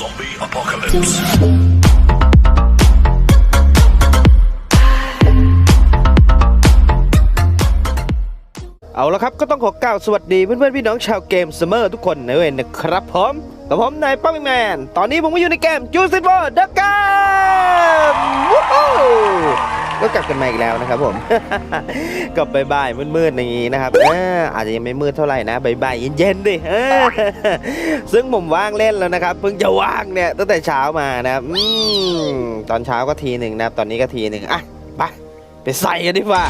Zombie apocalypse. เอาละครับก็ต้องขอกล่าวสวัสดีเพื่อนๆพี่น้องชาวเกมเสมอทุกคนนะเว้ยนะครับผมกับผมนายป้าแมน ตอนนี้ผมก็อยู่ในเกมจูซิบอร์ดักกมวู้ฮู้ ก็กลับกันมาอีกแล้วนะครับผม กับบ่ายๆมืดๆอย่างนี้นะครับอาจจะยังไม่มืดเท่าไหร่นะบ่ายๆเย็นๆดิซึ่งผมว่างเล่นแล้วนะครับ เพิ่งจะว่างเนี่ยตั้งแต่เช้ามานะครับตอนเช้าก็ทีหนึ่งนะครับ ตอนนี้ก็ทีหนึ่งอะไปไปใส่กันดีกว่า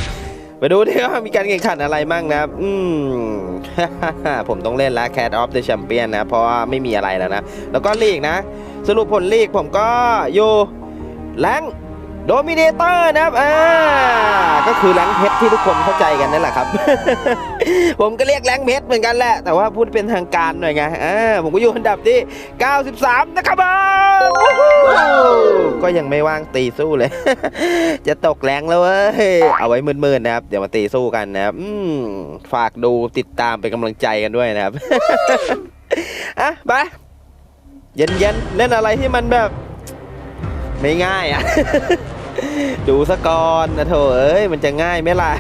ไปดูดิว่ามีการแข่งขันอะไรมั่งนะครับ อืม ผมต้องเล่นแล้ว Cat of the Champion นะ เพราะว่าไม่มีอะไรแล้วนะ แล้วก็ลีกนะ สรุปผลลีกผมก็อยู่แรง โดมิเนเตอร์นะครับอ่าก็คือแรงเพชรที่ทุกคนเข้าใจกันนั่นแหละครับ ผมก็เรียกแรงเพชรเหมือนกันแหละ แต่ว่าพูดเป็นทางการหน่อยไงอ่าผมก็อยู่อันดับที่ 93 นะครับผมวู้ฮู้ก็ยังไม่ว่างตีสู้เลย จะตกแรงแล้วเว้ย เอาไว้มืดๆนะครับ เดี๋ยวมาตีสู้กันนะครับอืมฝากดูติดตามเป็นกำลังใจกันด้วยนะครับ อะไปเย็นๆเล่นอะไรที่มันแบบไม่ง่ายอะ ดูสกอนนะโถเอ้ย มันจะง่ายไหมล่ะ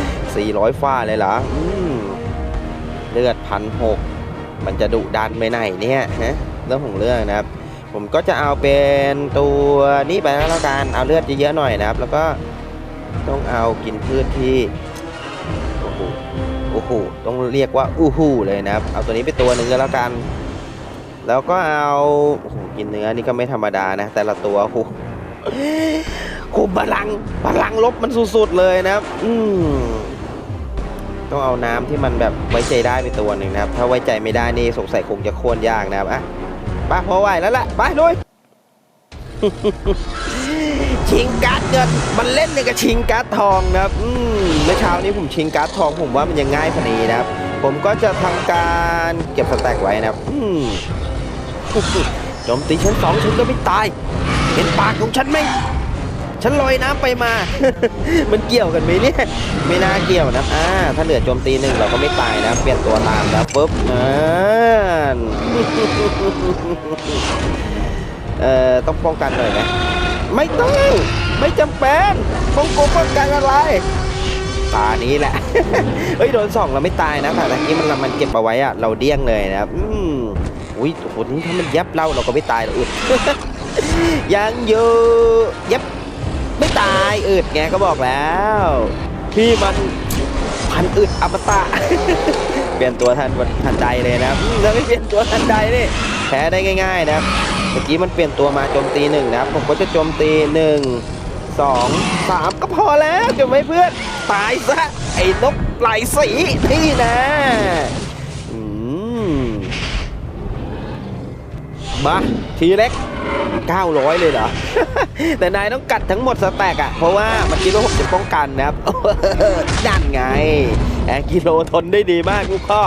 400ฟ้าเลยเหรอเลือดพันหกมันจะดุดันไปไหนเนี่ยฮะเรื่องของเรื่องนะครับ ผมก็จะเอาเป็นตัวนี้ไปแล้วกันเอาเลือดเยอะๆหน่อยนะครับ แล้วก็ต้องเอากินพืชที่โอ้โหโอ้โหต้องเรียกว่าอู้หูเลยนะครับ เอาตัวนี้ไปตัวหนึ่งก็แล้วกัน แล้วก็เอาโอ้โหกินเนื้อนี่ก็ไม่ธรรมดานะ แต่ละตัวโอ้โห คุมพลังพลังลบมันสุดๆเลยนะครับ อืมต้องเอาน้ำที่มันแบบไว้ใจได้ไปตัวหนึ่งนะครับ ถ้าไว้ใจไม่ได้นี่สงสัยคงจะโค่นยากนะครับอะไปพอไหวแล้วล่ะไปลุยชิงการ์ดเงินมันเล่นในกับชิงการ์ดทองนะครับอืมเมื่อเช้านี้ผมชิงการ์ดทองผมว่ามันยังง่ายพอดีนะครับ ผมก็จะทำการเก็บสแต็กไว้นะครับอืมโจมตีชั้นสองฉันก็ไม่ตาย เห็นปากของฉันไหมฉันลอยน้ำไปมา มันเกี่ยวกันไหมเนี่ย ไม่น่าเกี่ยวนะ อ่า ถ้าเหลือโจมตีหนึ่งเราก็ไม่ตายนะ เปลี่ยนตัวตามแล้วปุ๊บอ่าเอ่อ ต้องป้องกันหน่อยไหมไม่ต้อง ไม่จำเป็นป้องกป้องกันอะไร ตานี้แหละ เฮ้ย โดนสองเราไม่ตายนะแต่ตะกี้มันมันเก็บเอาไว้อะเราเดี้ยงเลยนะครับอืมอุ้ยโอ้โหนี่ถ้ามันยับเราเราก็ไม่ตายหรอกอึด ยังอยู่ยับไม่ตายอึดไงก็บอกแล้วพี่มันพันอึดอมตะ เปลี่ยนตัวทันทันใดเลยนะครับถ้าไม่เปลี่ยนตัวทันใดนี่แพ้ได้ง่าย ๆนะครับเมื่อกี้มันเปลี่ยนตัวมาโจมตีหนึ่งนะครับผมก็จะโจมตีหนึ่งสองสามก็พอแล้วจะไม่เพื่อนตายซะไอ้นกไหลสีนี่นะอืม มาทีเล็ก 900 เลยเหรอ แต่นายต้องกัดทั้งหมดสแต็กอะเพราะว่ามันคิดว่าผมจะป้องกันนะครับนั่นไงแอร์กิโลทนได้ดีมากลูกพ่อ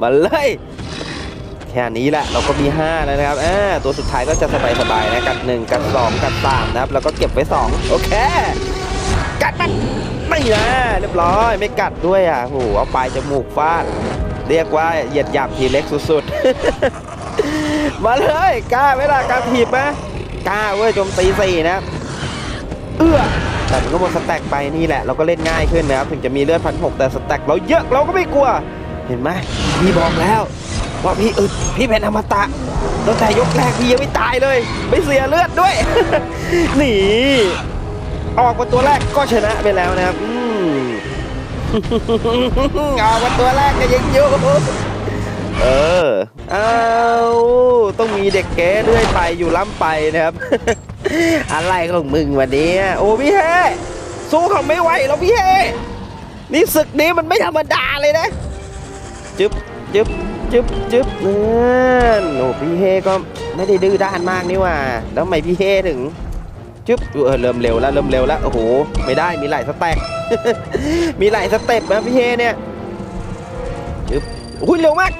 มาเลยแค่นี้แหละเราก็มี 5 แล้วนะครับอ่าตัวสุดท้ายก็จะสบายๆนะกัด 1 กัด 2 กัด 3 นะครับ แล้วก็เก็บไว้ 2 โอเค กัดมันไม่นะเรียบร้อยไม่กัดด้วยอะโหเอาปลายจมูกฟาด เรียกว่าเหยียดหยาบทีเล็กสุดๆ มาเลยกล้าไหมล่ะกล้าถีบไหมกล้าเว้ยโจมตีสี่นะเอื้อแต่มันก็หมดสแต็กไปนี่แหละ เราก็เล่นง่ายขึ้นนะครับ ถึงจะมีเลือดพันหกแต่สแต็กเราเยอะเราก็ไม่กลัว เห็นไหมพี่บอกแล้วว่าพี่อึดพี่เป็นอมตะตั้งแต่ยกแรกพี่ยังไม่ตายเลย ไม่เสียเลือดด้วยหนีออกมาตัวแรกก็ชนะไปแล้วนะครับอืมออกมาตัวแรกก็ยังอยู่ เออเอาต้องมีเด็กแก่ด้วยไปอยู่ล้ำไปนะครับ อะไรของมึงวันนี้ โอ้พี่เฮสู้เขาไม่ไหวแล้วพี่เฮนี่ศึกนี้มันไม่ธรรมดาเลยนะ จึ๊บจึ๊บจึ๊บจึ๊บนั่นโอ้พี่เฮก็ไม่ได้ดื้อด้านมากนี่ว่า แล้วทำไมพี่เฮถึง จึ๊บเออเริ่มเร็วแล้วเริ่มเร็วแล้วโอ้โหไม่ได้มีหลายสแต็กมีหลายสเต็ปนะพี่เฮเนี่ยจึ๊บอุ้ยเร็วมาก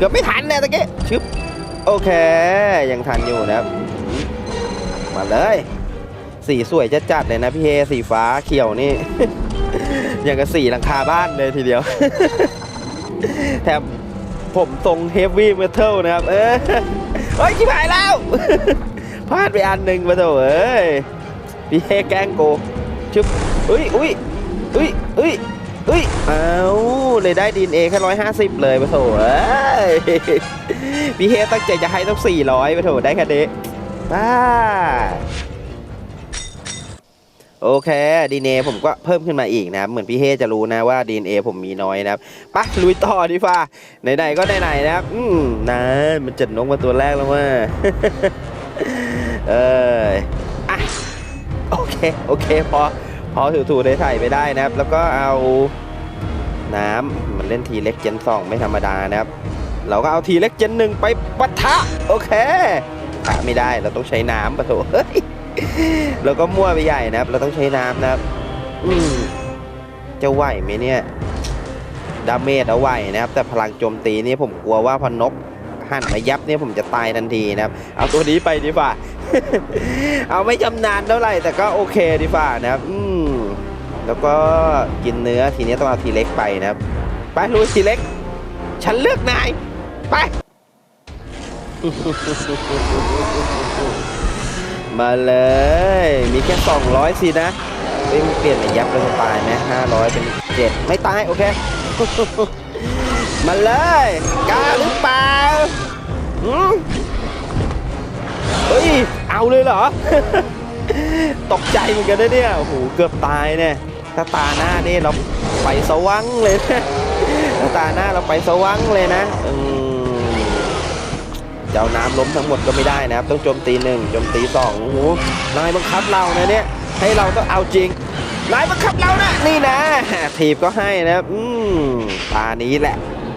เกือบไม่ทันเนี่ยตะกี้ชึบโอเค ยังทันอยู่นะครับ มาเลย สีสวยจะจัดเลยนะพี่เฮสีฟ้าเขียวนี่ อย่างกับสีหลังคาบ้านเลยทีเดียว แถมผมทรงเฮฟวี่เมทัลนะครับ เออเฮ้ยชิบหายแล้ว พลาดไปอันหนึ่งมาโถเอ้ย พี่เฮแกล้งโกชุบอุ้ยอุ้ยอุ้ยอุ้ย อุ้ย เอาเลยได้ดีเอแค่ร้อยห้าสิบเลยมาโถอ้ยพี่เฮตั้งใจจะให้ต้องสี่ร้อยมาโถได้แค่นี้บ้าโอเคดีเอผมก็เพิ่มขึ้นมาอีกนะครับ เหมือนพี่เฮจะรู้นะว่าดีเอผมมีน้อยนะครับปะลุยต่อดีฟ้าไหนๆก็ไหนๆนะครับ อืมนะมันจัดนกมาตัวแรกแล้วว่าเอออะโอเค โอเคพอ พอถูๆได้ถ่ายไปได้นะครับ แล้วก็เอาน้ำมันเล่นทีเล็กเจนสองไม่ธรรมดานะครับ เราก็เอาทีเล็กเจนหนึ่งไปปะทะโอเคปะไม่ได้เราต้องใช้น้ำปะโถเฮ้ยเราก็มั่วไปใหญ่นะครับ เราต้องใช้น้ำนะครับอืมจะไหวไหมเนี่ยดาเมจเอาไหวนะครับ แต่พลังโจมตีนี่ผมกลัวว่าพอนก หันมายับเนี่ยผมจะตายทันทีนะครับ เอาตัวนี้ไปดีกว่า เอาไม่จำนานเท่าไหร่แต่ก็โอเคดีกว่านะครับอืมแล้วก็กินเนื้อทีนี้ต้องเอาทีเล็กไปนะครับ ไปลุยทีเล็ก ฉันเลือกนาย ไป มาเลย มีแค่ 200 สินะเอ้ยมันเปลี่ยนเป็นยับแล้วตายไหม500เป็น7ไม่ตาย โอเค มาเลยกล้าหรือเปล่า เฮ้ย เอาเลยเหรอ ตกใจเหมือนกันนะเนี่ย โอ้โห เกือบตายเนี่ย ถ้าตาหน้านี่เราไปสวังเลยนะถ้าตาหน้าเราไปสวังเลยนะอืมเจ้าน้ำล้มทั้งหมดก็ไม่ได้นะครับ ต้องโจมตีหนึ่งโจมตีสองโอ้โห นายบังคับเรานะเนี่ย ให้เราต้องเอาจริง นายบังคับเรานะ นี่นะ ทีบก็ให้นะครับอืมตานี้แหละ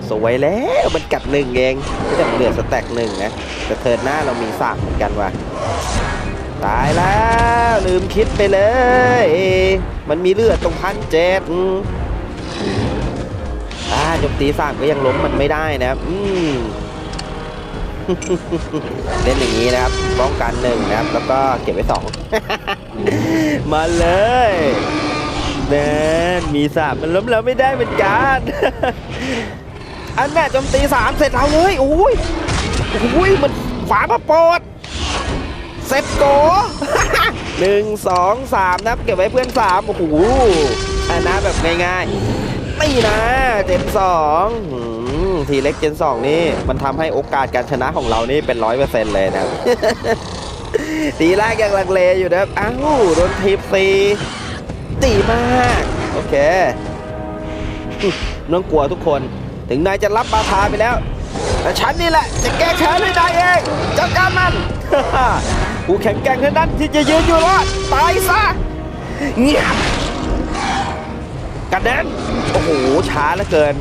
สวยแล้วมันกัดหนึ่งเองไม่ต่มันเหลือสแต็กหนึ่งนะแต่เทิร์นหน้าเรามีสามเหมือนกันว่ะตายแล้วลืมคิดไปเลย มันมีเลือดตรงพันเจ็ดอ่าจมตีสามก็ยังล้มมันไม่ได้นะครับอืมเล่นอย่างนี้นะครับป้องกันหนึ่งนะครับ แล้วก็เก็บไว้สองมาเลยเน่นมีสามมันล้มแล้วไม่ได้เหมือนกัน อันน่ะโจมตีสามเสร็จเราเลยโอ้ยโอ้ยมันฝามาโปดเซ็ตโกหนึ่งสองสามนับเก็บไว้เพื่อนสามโอ้โหชนะแบบง่ายๆนี่นะเจนสองทีเล็กเจนสองนี่มันทำให้โอกาสการชนะของเรานี่เป็นร้อยเปอร์เซ็นต์เลยนะตีแรกยังลังเลอยู่นะครับอ้าวโดนทีบซีดีมาก โอเคไม่ต้องกลัวทุกคน ถึงนายจะรับบาทาไปแล้ว แต่ฉันนี่แหละจะแก้แค้นให้นายเองจัดการมันผู้แข็งแกร่งเท่านั้นที่จะยืนอยู่รอดตายซะเงียบกระเด็นโอ้โหช้าเหลือเกิน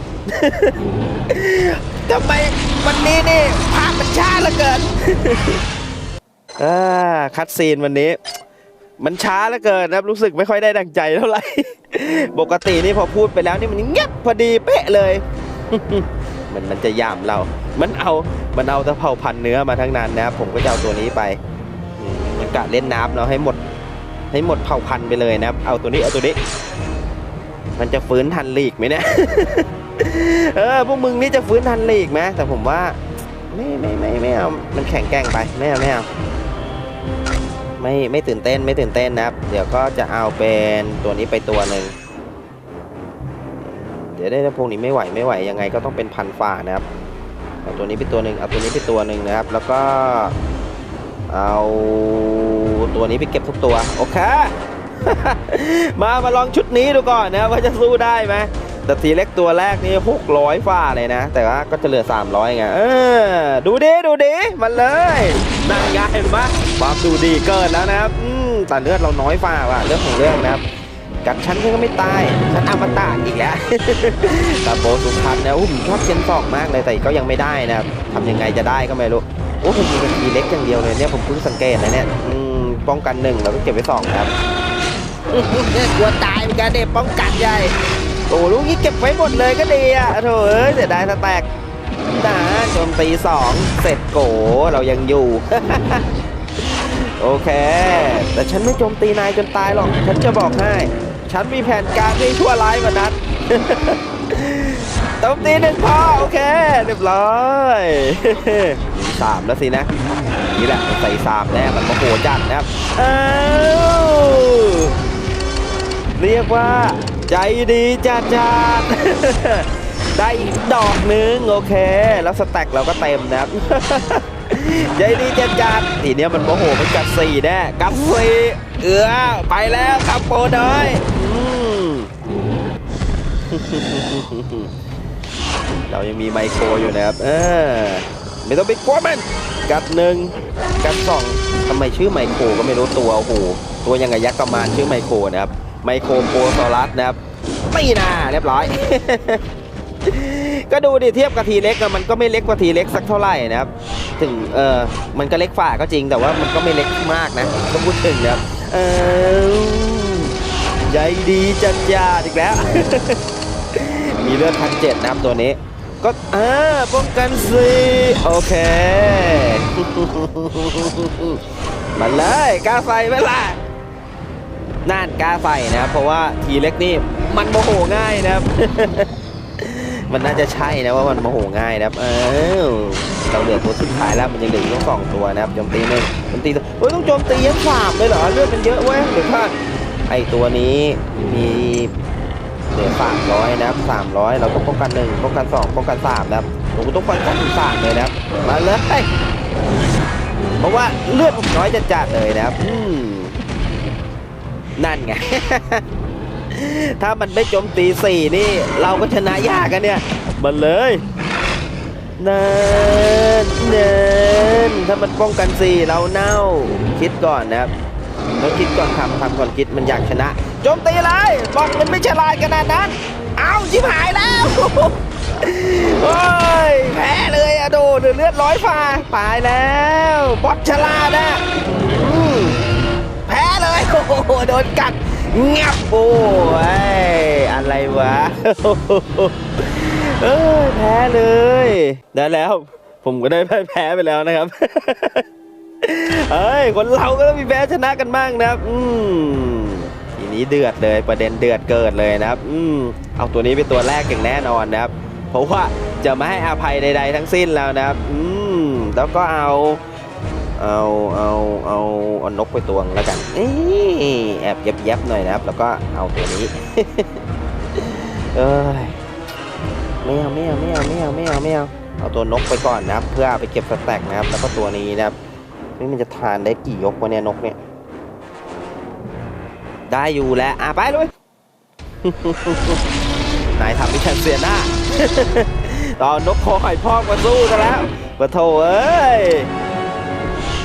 ทำไมวันนี้นี่ภาพมันช้าเหลือเกินคัดซีนวันนี้ มันช้าเหลือเกินนะครับรู้สึกไม่ค่อยได้ดังใจเท่าไหร่ปกตินี่พอพูดไปแล้วนี่มันเงียบพอดีเป๊ะเลย มันมันจะย่ามเรา มันเอา มันเอาตะเภาพันเนื้อมาทั้งนั้นนะครับผมก็จะเอาตัวนี้ไปมันกะเล่นน้ำเราให้หมด ให้หมดเผ่าพันไปเลยนะครับ เอาตัวนี้เอาตัวนี้ มันจะฟื้นทันลีกไหมเนี่ย เออพวกมึงนี่จะฟื้นทันลีกไหมแต่ผมว่าไม่ไม่ไม่ไม่เอา มันแข็งแกร่งไปไม่เอาไม่เอาไม่ไม่ตื่นเต้นไม่ตื่นเต้นนะครับ เดี๋ยวก็จะเอาเป็นตัวนี้ไปตัวหนึ่ง ดี๋ยวได้พวกนี้ไม่ไหวไม่ไหวยังไงก็ต้องเป็นพันฝ่านะครับเอาตัวนี้ไปตัวหนึ่งเอาตัวนี้ไปตัวหนึ่งนะครับ แล้วก็เอาตัวนี้ไปเก็บทุกตัวโอเค มามาลองชุดนี้ดูก่อนนะว่าจะสู้ได้ไหมแต่ทีเล็กตัวแรกนี่หกร้อยฝ่าเลยนะ แต่ว่าก็จะเหลือ 300ไงเออดูดิดูดิมาเลยนั่งไงเห็นปะความดูดีเกินแล้วนะครับแต่เลือดเราน้อยฝ่าว่ะเรื่องของเรื่องนะครับ กัดฉันฉันก็ไม่ตาย ฉันอมตะอีกแล้วตาโบสุพันนะอุ้มชอบเชนสองมากเลยแต่ก็ยังไม่ได้นะครับทำยังไงจะได้ก็ไม่รู้โอ้ผมมีเป็นทีเล็กอย่างเดียวเลยเนี่ยผมเพิ่งสังเกตนะเนี่ยป้องกันหนึ่งแล้วก็เก็บไว้สองครับกลัวตายเหมือนกันเด็ป้องกันใหญ่โอ้ลูกนี้เก็บไว้หมดเลยก็ดีอะโถเอ้ยเสียดายสแต็กนะโจมตีสองเสร็จโกเรายังอยู่โอเค แต่ฉันไม่โจมตีนายจนตายหรอก ฉันจะบอกให้ ฉันมีแผนการที่ชั่วร้ายกว่านั้นโจมตีหนึ่งพอโอเค เรียบร้อยสามแล้วสินะ นี่แหละใส่สามแน่มันโมโหจัดนะครับอ้าวเรียกว่า ใจดีจัดจัดได้อีกดอกหนึ่งโอเค แล้วสแต็กเราก็เต็มนะครับใจดีจัดจัดทีเนี้ยมันโมโหมันกัดสี่แน่กัดสี่ เอือไปแล้วครับโปน้อยอืมเรายังมีไมโครอยู่นะครับเออไม่ต้องไปกลัวมัน กัดหนึ่งกัดสองทำไมชื่อไมโครก็ไม่รู้ตัวโอ้โหตัวยังไงยักษ์ประมาณชื่อไมโครนะครับ ไมโครโปรซอรัสนะครับไม่น่าเรียบร้อย ก็ดูดิเทียบกับทีเล็กมันก็ไม่เล็กกว่าทีเล็กสักเท่าไหร่นะครับ ถึงเออมันก็เล็กฝ่าก็จริงแต่ว่ามันก็ไม่เล็กมากนะต้องพูดถึงนะครับ เออใจดีจัดจ้าอีกแล้ว มีเลือดพันเจ็ดนะครับตัวนี้ ก็อ่าป้องกันสิโอเค มาเลยกล้าใส่ไหมล่ะน่านกล้าใส่นะครับเพราะว่าทีเล็กนี่มันโมโหง่ายนะครับ มันน่าจะใช่นะว่ามันโมโหง่ายนะครับเออเราเหลือตัวสุดท้ายแล้วมันยังเหลืออีกสองตัวนะครับโจมตีหนึ่งโจมตีสองเฮ้ยต้องโจมตียังสามเลยเหรอเลือดมันเยอะเว้ยเดี๋ยวพลาดไอตัวนี้มีเหลือสามร้อยนะครับสามร้อยเราต้องป้องกันหนึ่งป้องกันสองป้องกันสามนะครับผมต้องป้องกันถึงสามเลยนะครับมาเลยเพราะว่าเลือดผมน้อยจัดๆเลยนะครับอืมนั่นไง ถ้ามันไม่โจมตีสี่นี่ เราก็ชนะยากกันเนี่ยมันเลยนั่นนั่นถ้ามันป้องกันสี่เราเน่าคิดก่อนนะครับต้องคิดก่อนทำทำก่อนคิดมันอยากชนะโจมตีเลยบอกมันไม่ฉลาดขนาดนั้น เอาชิบหายแล้วโอ้ยแพ้เลยอะโดเดือดเลือดร้อยฟ้าตายแล้วบอสฉลาดอะอืมแพ้เลยโอ้โหโดนกัด งับโอ้ยอะไรวะเออแพ้เลย ได้แล้ว ผมก็ได้แพ้ไปแล้วนะครับเฮ้ย คนเราก็ต้องมีแพ้ชนะกันบ้างนะครับ อืมทีนี้เดือดเลยประเด็นเดือดเกิดเลยนะครับ อืมเอาตัวนี้เป็นตัวแรกอย่างแน่นอนนะครับ เพราะว่าจะไม่ให้อภัยใด ๆ ทั้งสิ้นแล้วนะครับ อืมแล้วก็เอา เอาเอาเอาเอานกไปตวงแล้วกันนี่แอบยับยับๆหน่อยนะครับ แล้วก็เอาตัวนี้เอ้ยไม่เอาไม่เอาไม่เอาไม่เอาไม่เอาไม่เอาเอาตัวนกไปก่อนนะครับ เพื่อไปเก็บสแต็กนะครับ แล้วก็ตัวนี้นะครับนี่มันจะทานได้กี่ยกวะเนี่ยนกเนี่ย ได้อยู่แล้วอะไปเลยนายทำให้ฉันเสียหน้าตอนนกคอหอยพอกมาสู้กันแล้วปะโถเอ้ย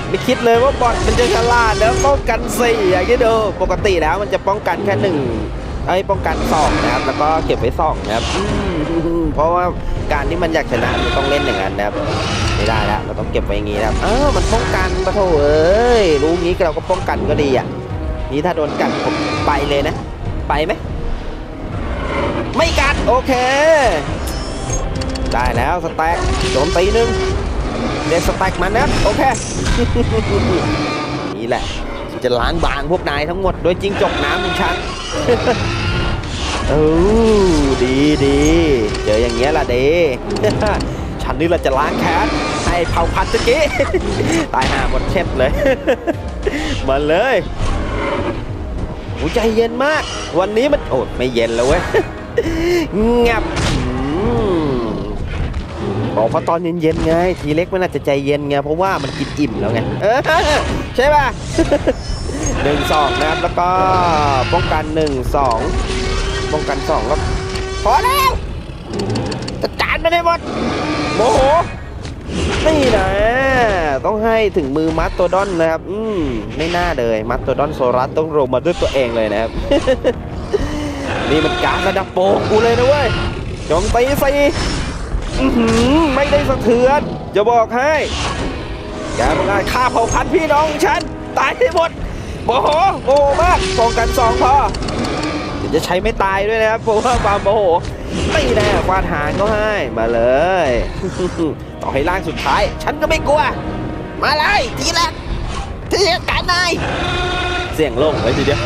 ไม่คิดเลยว่าบอทมันจะฉลาดแล้วป้องกันสี่อย่างที่ดูปกติแล้วมันจะป้องกันแค่หนึ่งไอ้ป้องกันสองนะครับ แล้วก็เก็บไว้สองนะครับเพราะว่าการที่มันอยากชนะมันต้องเล่นอย่างนั้นนะครับไม่ได้แล้วเราต้องเก็บไว้อย่างนี้นะครับอ้าวมันป้องกันปะโถเอ้ยรู้งี้เราก็ป้องกันก็ดีอะนี่ถ้าโดนกัดผมไปเลยนะ ไปไหมไม่กัดโอเค ได้แล้วสแต็กโจมตีหนึ่ง เดสแต็กมันนะโอเคนี่แหละจะล้างบางพวกนายทั้งหมดโดยจริงจกน้ำของฉันเออดีดีเจออย่างเงี้ยล่ะเดฉันนี่แหละจะล้างแค้นให้เผาพันตะกี้ตายห่าหมดเช็ดเลยมาเลยโอ้ใจเย็นมาก วันนี้มันโอ้ไม่เย็นแล้วเว้ยงับ อืมบอกเพราะตอนเย็นๆไง ทีเล็กมันอาจจะใจเย็นไง เพราะว่ามันกินอิ่มแล้วไงเออใช่ป่ะหนึ่งสองนะครับแล้วก็ป้องกันหนึ่งสองป้องกันสองก็พอแล้วจัดการไม่ได้หมดโมโหนี่นะต้องให้ถึงมือมัสโตดอนนะครับ อืมไม่น่าเลย มัสโตดอนโซรัสต้องลงมาด้วยตัวเองเลยนะครับ นี่มันการระดับโปกูเลยนะเว้ยจมตีสี อื้อหือไม่ได้สะเทือน จะบอกให้ แกมันงานฆ่าเผ่าพันธุ์พี่น้องฉัน ตายให้หมดโมโหโมโหมากป้องกันสองพอเดี๋ยวจะใช้ไม่ตายด้วยนะครับเพราะว่าความโมโหไม่แน่ฟาดหางก็ให้มาเลย ต่อให้ร่างสุดท้าย ฉันก็ไม่กลัว มาเลยทีละทีละกันนายเสียงโล่งไว้ทีเดียว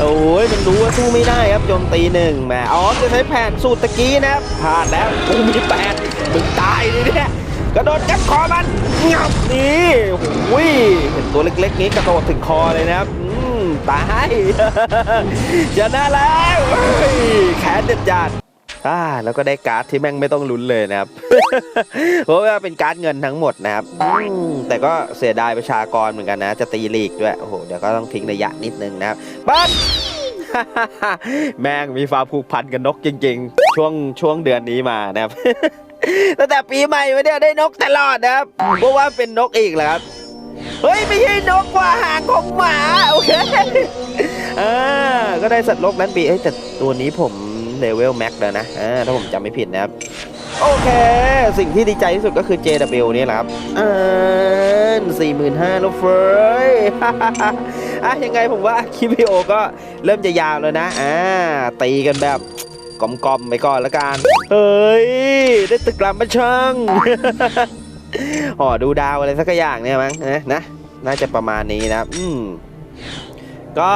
โอ้ยมันรู้ว่าสู้ไม่ได้ครับโจมตีหนึ่งแหมอ๋อจะใช้แผนสูตรตะกี้นะครับพลาดแล้วกูมีแปดมึงตายเลยเนี่ยกระโดดจับคอมันงับนี่โอ้ยเห็นตัวเล็กๆนี้กระโดดถึงคอเลยนะครับอืมตายชนะแล้วแขนเด็ดจาน อ่าแล้วก็ได้การ์ดที่แม่งไม่ต้องลุ้นเลยนะครับ เพราะว่าเป็นการ์ดเงินทั้งหมดนะครับแต่ก็เสียดายประชากรเหมือนกันนะ จะตีลีกด้วย โอ้โห เดี๋ยวก็ต้องทิ้งระยะนิดนึงนะครับปั๊แม่งมีความผูกพันกับนกจริง ๆ ช่วงช่วงเดือนนี้มานะครับ ตั้งแต่ปีใหม่มาเนี่ยได้นกตลอดนะครับเพราะว่าเป็นนกอีกแล้วครับเฮ้ย ไม่ใช่นกว่าหางของหมา โอเคอ่าก็ได้สัตว์โลกนั้นปีเอ้ยแต่ตัวนี้ผม เลเวลแม็กแล้วนะอ่าถ้าผมจำไม่ผิดนะครับ โอเค สิ่งที่ดีใจที่สุดก็คือ JW นี่แหละครับอ่าสี่หมื่นห้าแล้วเฟยอะยังไงผมว่าคลิปวิดีโอก็เริ่มจะยาวแล้วนะอ่าตีกันแบบกลมๆไปก่อนละกัน เฮ้ย ได้ตึกรามมาช่างอ๋อดูดาวอะไรสักอย่างเนี่ยมั้งนะนะ น่าจะประมาณนี้นะ อืมก็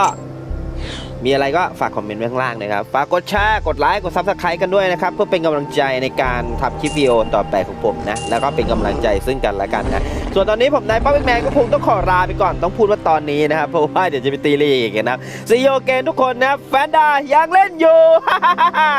มีอะไรก็ฝากคอมเมนต์ไว้ข้างล่างนะครับ ฝากกดแชร์ กดไลค์ กดซับสไครต์กันด้วยนะครับ เพื่อเป็นกำลังใจในการทำคลิปวิดีโอต่อไปของผมนะ แล้วก็เป็นกำลังใจซึ่งกันและกันนะ ส่วนตอนนี้ผมนายป้าแมนก็คงต้องขอลาไปก่อน ต้องพูดว่าตอนนี้นะครับ เพราะว่าเดี๋ยวจะไปตีลีกอีกนะครับซีโอเกนทุกคนนะแฟนดายังเล่นอยู่ฮ่าฮ่าฮ่า